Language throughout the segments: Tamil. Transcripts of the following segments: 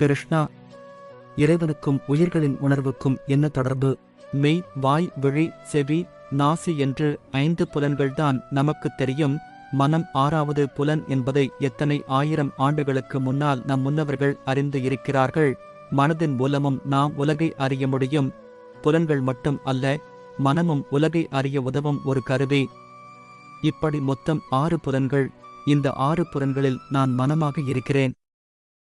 கிருஷ்ணா. இறைவனுக்கும் உயிர்களின் உணர்வுக்கும் என்ன தொடர்பு? மெய் வாய் விழி செவி நாசி என்று ஐந்து புலன்கள்தான் நமக்குத் தெரியும். மனம் ஆறாவது புலன் என்பதை எத்தனை ஆயிரம் ஆண்டுகளுக்கு முன்னால் நம் முன்னவர்கள் அறிந்து இருக்கிறார்கள்? மனதின் மூலமும் நாம் உலகை அறிய முடியும். புலன்கள் மட்டும் அல்ல மனமும் உலகை அறிய உதவும் ஒரு கருவி. இப்படி மொத்தம் ஆறு புலன்கள். இந்த ஆறு புலன்களில் நான் மனமாக இருக்கிறேன்.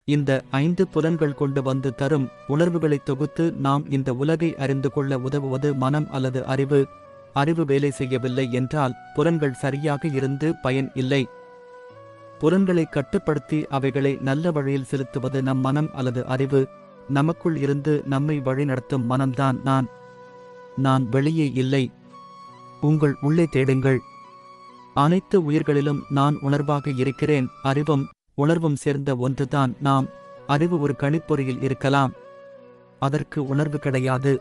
இந்த ஐந்து புலன்கள் கொண்டு வந்து தரும் உணர்வுகளை தொகுத்து நாம் இந்த உலகை அறிந்து கொள்ள உதவுவது மனம் அல்லது அறிவு. அறிவு வேலை செய்யவில்லை என்றால் புலன்கள் சரியாக இருந்து பயன் இல்லை. புலன்களை கட்டுப்படுத்தி அவைகளை நல்ல வழியில் செலுத்துவது நம் மனம் அல்லது அறிவு. நமக்குள் இருந்து நம்மை வழிநடத்தும் மனம்தான் நான். நான் வெளியே இல்லை. உங்கள் உள்ளே தேடுங்கள். அனைத்து உயிர்களிலும் நான் உணர்வாக இருக்கிறேன். அறிவும் உணர்வும் சேர்ந்த ஒன்றுதான் நாம். அறிவு ஒரு கணிப்பொறியில் இருக்கலாம். அதற்கு உணர்வு கிடையாது.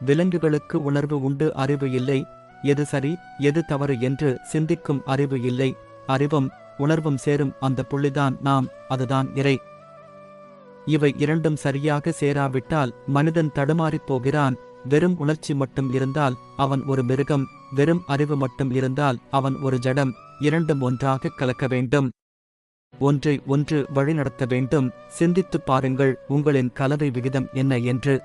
விலங்குகளுக்கு உணர்வு உண்டு அறிவு இல்லை. எது சரி எது தவறு என்று சிந்திக்கும் அறிவு இல்லை. அறிவும் உணர்வும் சேரும் அந்த புள்ளிதான் நாம் அதுதான் இறை. இவை இரண்டும் சரியாக சேராவிட்டால் மனிதன் தடுமாறிப் போகிறான். வெறும் உணர்ச்சி மட்டும் இருந்தால் அவன் ஒரு மிருகம் வெறும் அறிவு மட்டும் இருந்தால் அவன் ஒரு ஜடம். இரண்டும் ஒன்றாக கலக்க வேண்டும். ஒன்றை ஒன்று வழிநடத்த வேண்டும். சிந்தித்து பாருங்கள் உங்களின் கலவை விகிதம் என்ன என்று.